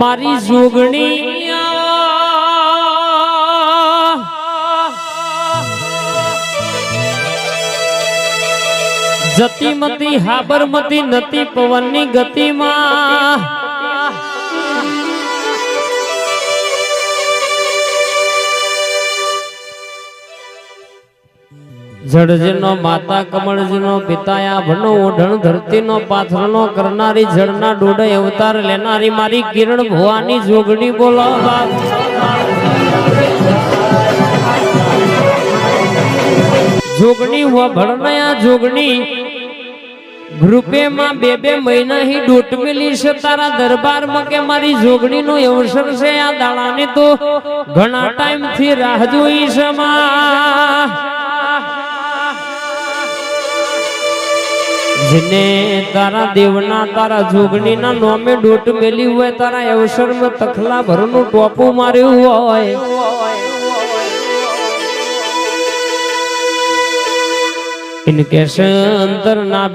મારી જોગણી જતીમતી હાબરમતી નતી પવનની ગતિમાં જડજનો માતા કમળજીનો પિતાયા ભનો ઓઢણ ધરતીનો પાથરનો કરનારી જળના ડોડે અવતાર લેનારી મારી કિરણ ભવાની જોગણી બોલો જોગણી વભળનયા જોગણી ગ્રુપેમાં બે બે મહિના હી ડોટમેલી છે તારા દરબારમાં કે મારી જોગણી નું અવસર છે આ દાડાની તો ઘણા ટાઈમથી રાહ જોઈ છે માં જેને તારા દેવના, તારા જોગણીના નોમે ડોટ મેલી હોય, તારા અવસરમાં તખલા ભરનું ટોપું માર્યું હોય. ઇનકેશ અંતર ના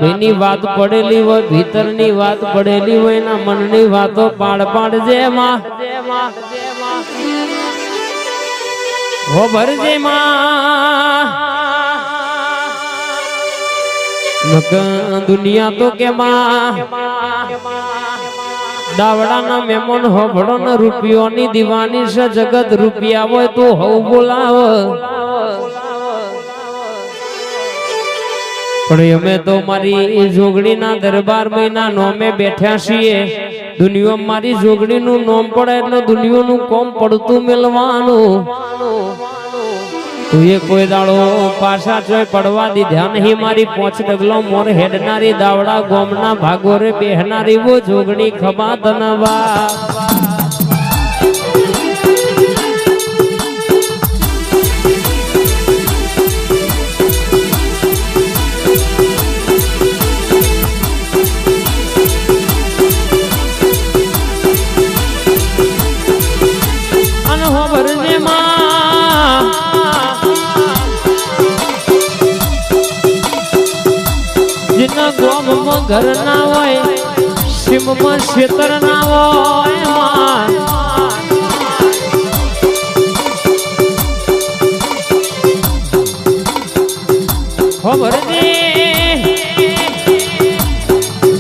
વાત પડેલી હોય, ભીતરની વાત પડેલી હોય ના મનની વાતો પાડ પાડ જેમાં. દુનિયા તો કેમાં? દાવડાના મેમન હોભળો ને રૂપિયોની દીવાની છે, જગત રૂપિયા હોય તો હવ બોલાવ. પણ અમે તો મારી જોગણીના દરબાર મહિના નોમે બેઠ્યા છીએ. દુનિયા મારી જોગણીનું નોમ પડે એટલે દુનિયાનું કોમ પડતું મેલવાનું તું એ કોઈ દાડો પાછા ચોય પડવા દીધા નહીં, મારી પોચ ડગલો મોર હેડનારી દાવડા ગોમના ભાગોરે બેહનારી વો જોગણી ખબા ધનવા ઘર ના હોય, સીમમાં ખેતર ના હોય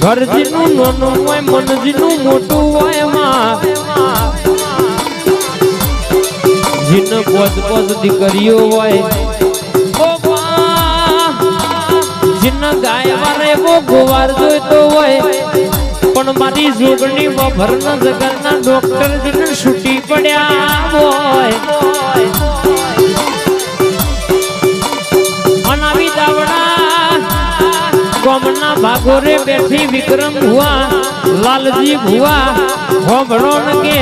ઘરજીનું નાનું હોય, મનજીનું મોટું હોયમાં જીન પોત પોત દીકરીઓ હોય જીન ગાય વારે ગુવાર જોઈતો હોય. પણ મારી જોગણી વભરના જગરના ડોક્ટર જીન છૂટી પડ્યા હોય. ગોમના ભાગોરે બેઠી વિક્રમ ભુવા, લાલજી ભુવા હોભળો કે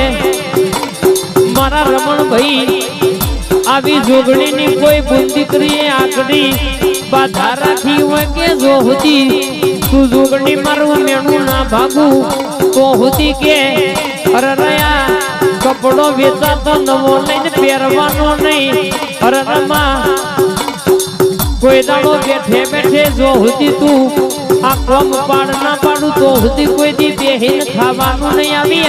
મારા રમણ ભાઈ આવી જોગણીની કોઈ બુંદીકરીએ આકડી તું જોગણી મારું મેણું ના ભાગું, તો હતી કે, અરે રયા, કપડો વેચાતો નવો પહેરવાનો નહીં. અરે રમા કોઈ દાડો બેઠે બેઠે જો હતી તું, આ કોમ પાડ ના પાડું તો હતી કોઈ દી ખાવાનું નહીં. આવી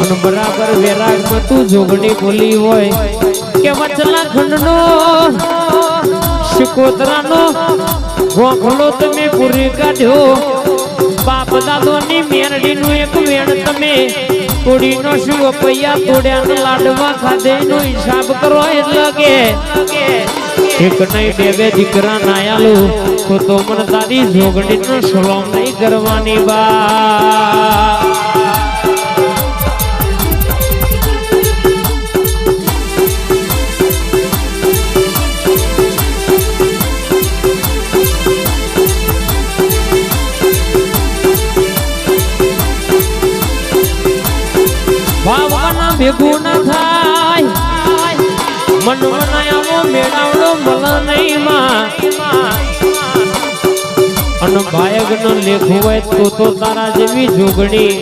અને બરાબર વેરાગમાં તું જોગણી બોલી હોય. કે વચલા ખંડનો શિકોતરાનો, ગોખલો તમે પૂરી કાઢ્યો. બાપ દાદોની મેરડીનું એક વેણ તમે તોડીનો શું પૈયા તોડ્યા લાડવા ખાધેનો હિસાબ કરો એટલે કે એક નહીં બે બે દીકરા નાયાલો તો તો મને તારી જોગણીનો સલોમ નહીં કરવાની બા. ભેગું ના થાય. મન મનાયાવો મેળાવડો મલ નહીં માં અને બાયગ નો લેખ હોય તો તો તારા જેવી જોગણી.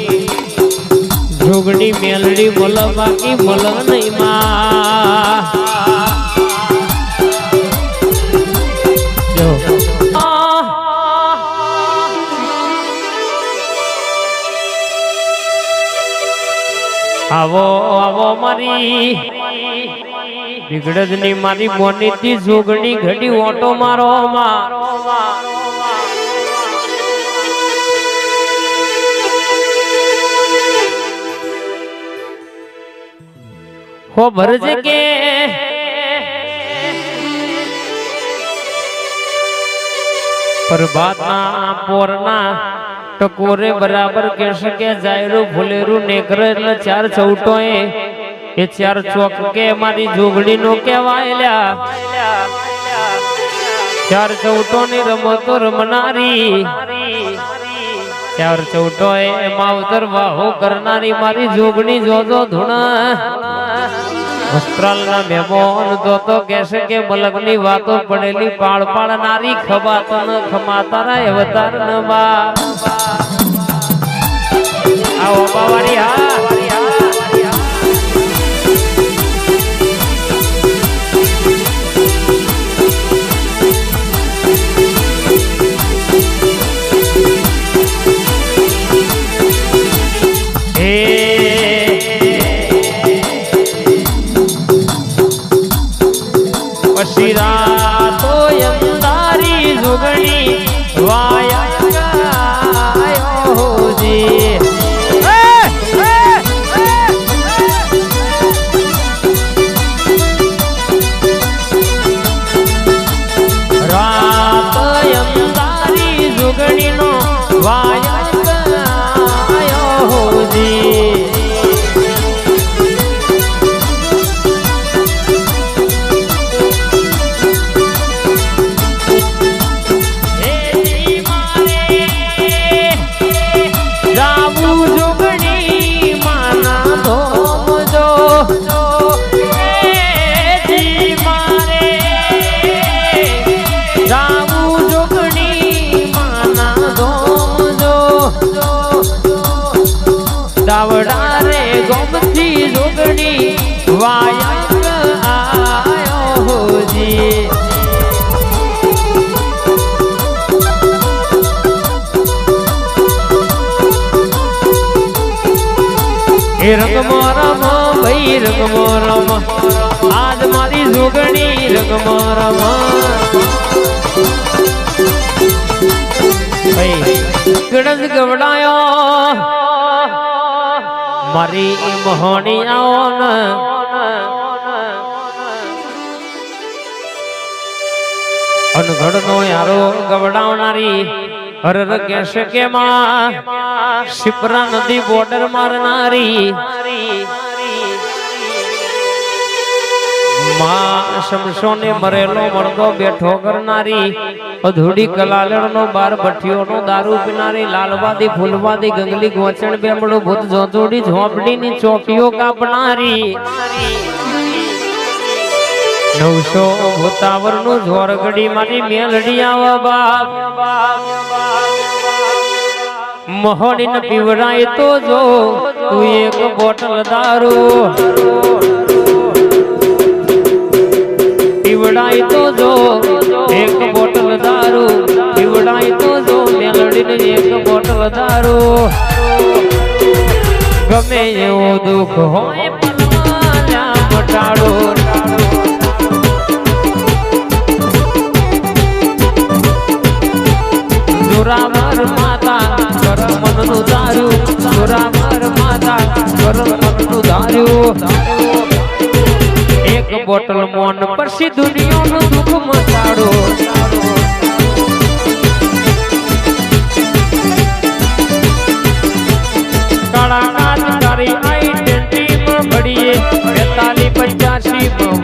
જોગણી મેલડી મલ બાકી મલ નહીં માં મારી. બિગડજની મારી મોનીથી જોગણી ઘડી ઓટો મારો મારો હો ભરજ કે. પ્રભાતના પોરના ટકોરે બરાબર કે શકે જાયરું ભૂલેરું નેકર એટલે ચાર ચૌટો એ ચાર ચોક કે મારી જોગડી નો કેવાયેલા ચાર ચૌટો ની રમતો રમનારી. ચાર ચૌટો એ માવતર વાહો કરનારી મારી જોગણી જોજો ધૂણા. વસ્ત્રાલના મહેમાન તો તો કહેશે કે વાતો પડેલી પાળ પાડનારી ખબાતો ન ખમાતારા અવતાર ન આવો હા. ભાઈ રંગમાં રમ. આજ મારી જોગણી રંગમાં રમ. ગણજ ગવડાયો. મારી મહોણી આવો ને અનઘડ નો યારો ગવડાવનારી હર કહેશે કે માં. શિપ્રા નદી બોર્ડર મારનારી. માં શમશો ને મરેલો મરદો બેઠો કરનારી, અધૂડી કલાલણ નો બાર ભઠ્ઠીઓ નો દારૂ પીનારી, લાલવાદી, ફૂલવાદી, ગંગલી, ગોચણ બેમડો ભૂત જોતોડી ઝોપડી ની ચોપીઓ કાપનારી. નવસો ભૂતાવરનું ઝોરગડી મારી મેલડી આવા બાપ. મોહડી ને પીવડાય તો જો, તું એક બોટલ દારૂ. પીવડાય તો જો, એક બોટલ દારૂ. પીવડાય તો જો મેલડી ને એક બોટલ દારૂ. ગમે એવો દુઃખ હોય માતા કરમ મનનું દારૂ મનનું દારૂ. બોટલ મોન પરસી દુનિયાનો દુઃખ મટાડો કાળા કાચ તારી આઈડેન્ટિટી માં ભળીએ બેતાલી પંચ્યાસી માં